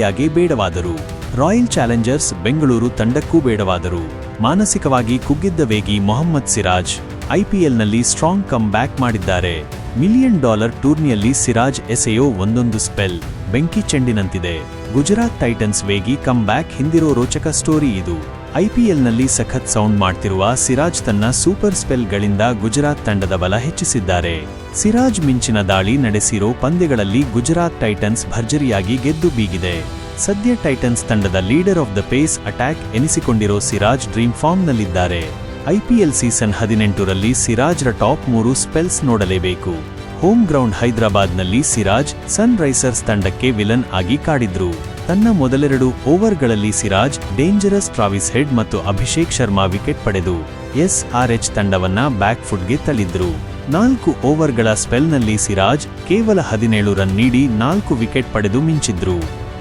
ಇಂಡಿಯಾಗೆ ಬೇಡವಾದರು. Royal Challengers Bengaluru ತಂಡಕ್ಕೂ ಬೇಡವಾದರು. ಮಾನಸಿಕವಾಗಿ ಕುಗ್ಗಿದ್ದ ವೇಗಿ ಮೊಹಮ್ಮದ್ ಸಿರಾಜ್ ಐಪಿಎಲ್ನಲ್ಲಿ ಸ್ಟ್ರಾಂಗ್ ಕಮ್ ಬ್ಯಾಕ್ ಮಾಡಿದ್ದಾರೆ. ಮಿಲಿಯನ್ ಡಾಲರ್ ಟೂರ್ನಿಯಲ್ಲಿ ಸಿರಾಜ್ ಎಸೆಯೋ ಒಂದೊಂದು ಸ್ಪೆಲ್ ಬೆಂಕಿ ಚೆಂಡಿನಂತಿದೆ. ಗುಜರಾತ್ ಟೈಟನ್ಸ್ ವೇಗಿ ಕಮ್ ಬ್ಯಾಕ್ ಹಿಂದಿರೋ ರೋಚಕ ಸ್ಟೋರಿ ಇದು. ಐಪಿಎಲ್ನಲ್ಲಿ ಸಖತ್ ಸೌಂಡ್ ಮಾಡ್ತಿರುವ ಸಿರಾಜ್ ತನ್ನ ಸೂಪರ್ ಸ್ಪೆಲ್ಗಳಿಂದ ಗುಜರಾತ್ ತಂಡದ ಬಲ ಹೆಚ್ಚಿಸಿದ್ದಾರೆ. ಸಿರಾಜ್ ಮಿಂಚಿನ ದಾಳಿ ನಡೆಸಿರೋ ಪಂದ್ಯಗಳಲ್ಲಿ ಗುಜರಾತ್ ಟೈಟನ್ಸ್ ಭರ್ಜರಿಯಾಗಿ ಗೆದ್ದು ಬೀಗಿದೆ. ಸದ್ಯ ಟೈಟನ್ಸ್ ತಂಡದ leader of the pace attack ಎನಿಸಿಕೊಂಡಿರೋ Siraj dream ಫಾರ್ಮ್ನಲ್ಲಿದ್ದಾರೆ. ಐಪಿಎಲ್ ಸೀಸನ್ ಹದಿನೆಂಟರಲ್ಲಿ ಸಿರಾಜ್ರ ಟಾಪ್ ಮೂರು ಸ್ಪೆಲ್ಸ್ ನೋಡಲೇಬೇಕು. ಹೋಮ್ ಗ್ರೌಂಡ್ ಹೈದರಾಬಾದ್ನಲ್ಲಿ ಸಿರಾಜ್ ಸನ್ ರೈಸರ್ಸ್ ತಂಡಕ್ಕೆ ವಿಲನ್ ಆಗಿ ಕಾಡಿದ್ರು. ತನ್ನ ಮೊದಲೆರಡು ಓವರ್ಗಳಲ್ಲಿ ಸಿರಾಜ್, ಡೇಂಜರಸ್ ಟ್ರಾವಿಸ್ ಹೆಡ್ ಮತ್ತು ಅಭಿಷೇಕ್ ಶರ್ಮಾ ವಿಕೆಟ್ ಪಡೆದು ಎಸ್ಆರ್ಎಚ್ ತಂಡವನ್ನ ಬ್ಯಾಕ್ ಫುಟ್ಗೆ ತಳ್ಳಿದ್ರು. ನಾಲ್ಕು ಓವರ್ಗಳ ಸ್ಪೆಲ್ನಲ್ಲಿ ಸಿರಾಜ್ ಕೇವಲ ಹದಿನೇಳು ರನ್ ನೀಡಿ ನಾಲ್ಕು ವಿಕೆಟ್ ಪಡೆದು ಮಿಂಚಿದ್ರು.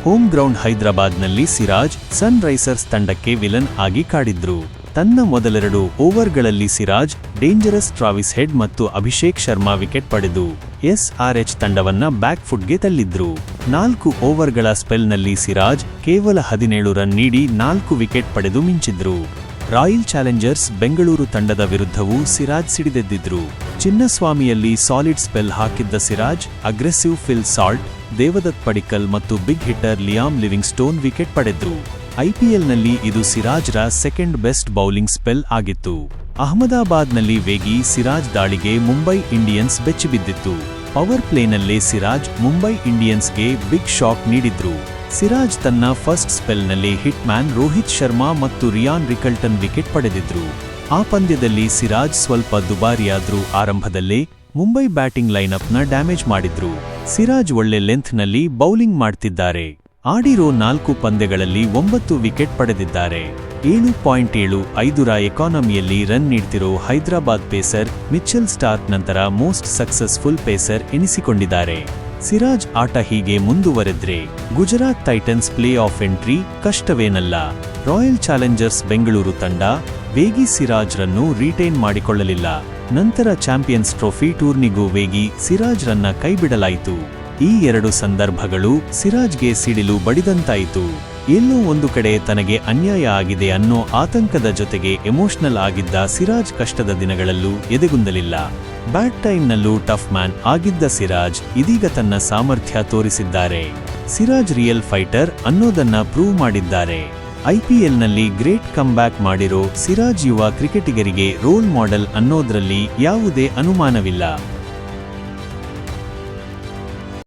ಹೋಮ್ ಗ್ರೌಂಡ್ ಹೈದರಾಬಾದ್ನಲ್ಲಿ ಸಿರಾಜ್ ಸನ್ ರೈಸರ್ಸ್ ತಂಡಕ್ಕೆ ವಿಲನ್ ಆಗಿ ಕಾಡಿದ್ರು. ತನ್ನ ಮೊದಲೆರಡು ಓವರ್ಗಳಲ್ಲಿ ಸಿರಾಜ್, ಡೇಂಜರಸ್ ಟ್ರಾವಿಸ್ ಹೆಡ್ ಮತ್ತು ಅಭಿಷೇಕ್ ಶರ್ಮಾ ವಿಕೆಟ್ ಪಡೆದು ಎಸ್ಆರ್ಎಚ್ ತಂಡವನ್ನ ಬ್ಯಾಕ್ ಫುಟ್ಗೆ ತಳ್ಳಿದ್ರು. ನಾಲ್ಕು ಓವರ್ಗಳ ಸ್ಪೆಲ್ನಲ್ಲಿ ಸಿರಾಜ್ ಕೇವಲ ಹದಿನೇಳು ರನ್ ನೀಡಿ ನಾಲ್ಕು ವಿಕೆಟ್ ಪಡೆದು ಮಿಂಚಿದ್ರು. ರಾಯಲ್ ಚಾಲೆಂಜರ್ಸ್ ಬೆಂಗಳೂರು ತಂಡದ ವಿರುದ್ಧವೂ ಸಿರಾಜ್ ಸಿಡಿದೆದ್ದಿದ್ರು. ಚಿನ್ನಸ್ವಾಮಿಯಲ್ಲಿ ಸಾಲಿಡ್ ಸ್ಪೆಲ್ ಹಾಕಿದ್ದ Siraj, aggressive Phil Salt, Devdutt Padikkal ಮತ್ತು big hitter Liam Livingstone wicket ಪಡೆದ್ರು. ಐಪಿಎಲ್ನಲ್ಲಿ ಇದು ಸಿರಾಜ್ರ ಸೆಕೆಂಡ್ ಬೆಸ್ಟ್ ಬೌಲಿಂಗ್ ಸ್ಪೆಲ್ ಆಗಿತ್ತು. ಅಹಮದಾಬಾದ್ನಲ್ಲಿ ವೇಗಿ ಸಿರಾಜ್ ದಾಳಿಗೆ ಮುಂಬೈ ಇಂಡಿಯನ್ಸ್ ಬೆಚ್ಚಿಬಿದ್ದಿತ್ತು. ಪವರ್ ಪ್ಲೇನಲ್ಲೇ ಸಿರಾಜ್ ಮುಂಬೈ ಇಂಡಿಯನ್ಸ್ಗೆ ಬಿಗ್ ಶಾಕ್ ನೀಡಿದ್ರು. ಸಿರಾಜ್ ತನ್ನ ಫಸ್ಟ್ ಸ್ಪೆಲ್ನಲ್ಲಿ ಹಿಟ್ ಮ್ಯಾನ್ ರೋಹಿತ್ ಶರ್ಮಾ ಮತ್ತು ರಿಯಾನ್ ರಿಕಲ್ಟನ್ ವಿಕೆಟ್ ಪಡೆದಿದ್ರು. ಆ ಪಂದ್ಯದಲ್ಲಿ ಸಿರಾಜ್ ಸ್ವಲ್ಪ ದುಬಾರಿಯಾದ್ರೂ ಆರಂಭದಲ್ಲೇ ಮುಂಬೈ ಬ್ಯಾಟಿಂಗ್ ಲೈನಪ್ನ ಡ್ಯಾಮೇಜ್ ಮಾಡಿದ್ರು. ಸಿರಾಜ್ ಒಳ್ಳೆ ಲೆಂತ್ನಲ್ಲಿ ಬೌಲಿಂಗ್ ಮಾಡ್ತಿದ್ದಾರೆ. ಆಡಿರೋ ನಾಲ್ಕು ಪಂದ್ಯಗಳಲ್ಲಿ ಒಂಬತ್ತು ವಿಕೆಟ್ ಪಡೆದಿದ್ದಾರೆ. ಏಳು ಪಾಯಿಂಟ್ ಏಳು ಐದುರ ಎಕಾನಮಿಯಲ್ಲಿ ರನ್ ನೀಡ್ತಿರೋ ಹೈದರಾಬಾದ್ ಪೇಸರ್ ಮಿಚ್ಚಲ್ ಸ್ಟಾರ್ಕ್ ನಂತರ ಮೋಸ್ಟ್ ಸಕ್ಸಸ್ಫುಲ್ ಪೇಸರ್ ಎನಿಸಿಕೊಂಡಿದ್ದಾರೆ. ಸಿರಾಜ್ ಆಟ ಹೀಗೆ ಮುಂದುವರೆದ್ರೆ Gujarat Titans play of entry ಕಷ್ಟವೇನಲ್ಲ. ರಾಯಲ್ ಚಾಲೆಂಜರ್ಸ್ ಬೆಂಗಳೂರು ತಂಡ ವೇಗಿ ಸಿರಾಜ್ರನ್ನು ರಿಟೈನ್ ಮಾಡಿಕೊಳ್ಳಲಿಲ್ಲ. ನಂತರ ಚಾಂಪಿಯನ್ಸ್ ಟ್ರೋಫಿ ಟೂರ್ನಿಗೂ ವೇಗಿ ಸಿರಾಜ್ರನ್ನ ಕೈಬಿಡಲಾಯಿತು. ಈ ಎರಡು ಸಂದರ್ಭಗಳು ಸಿರಾಜ್ಗೆ ಸಿಡಿಲು ಬಡಿದಂತಾಯಿತು. ಎಲ್ಲೋ ಒಂದು ಕಡೆ ತನಗೆ ಅನ್ಯಾಯ ಆಗಿದೆ ಅನ್ನೋ ಆತಂಕದ ಜೊತೆಗೆ ಎಮೋಷನಲ್ ಆಗಿದ್ದ ಸಿರಾಜ್ ಕಷ್ಟದ ದಿನಗಳಲ್ಲೂ ಎದೆಗುಂದಲಿಲ್ಲ. ಬ್ಯಾಟ್ ಟೈಮ್ನಲ್ಲೂ ಟಫ್ ಮ್ಯಾನ್ ಆಗಿದ್ದ ಸಿರಾಜ್ ಇದೀಗ ತನ್ನ ಸಾಮರ್ಥ್ಯ ತೋರಿಸಿದ್ದಾರೆ. ಸಿರಾಜ್ ರಿಯಲ್ ಫೈಟರ್ ಅನ್ನೋದನ್ನ ಪ್ರೂವ್ ಮಾಡಿದ್ದಾರೆ. ಐಪಿಎಲ್ನಲ್ಲಿ ಗ್ರೇಟ್ ಕಮ್ಬ್ಯಾಕ್ ಮಾಡಿರೋ ಸಿರಾಜ್ ಯುವ ಕ್ರಿಕೆಟಿಗರಿಗೆ ರೋಲ್ ಮಾಡೆಲ್ ಅನ್ನೋದ್ರಲ್ಲಿ ಯಾವುದೇ ಅನುಮಾನವಿಲ್ಲ.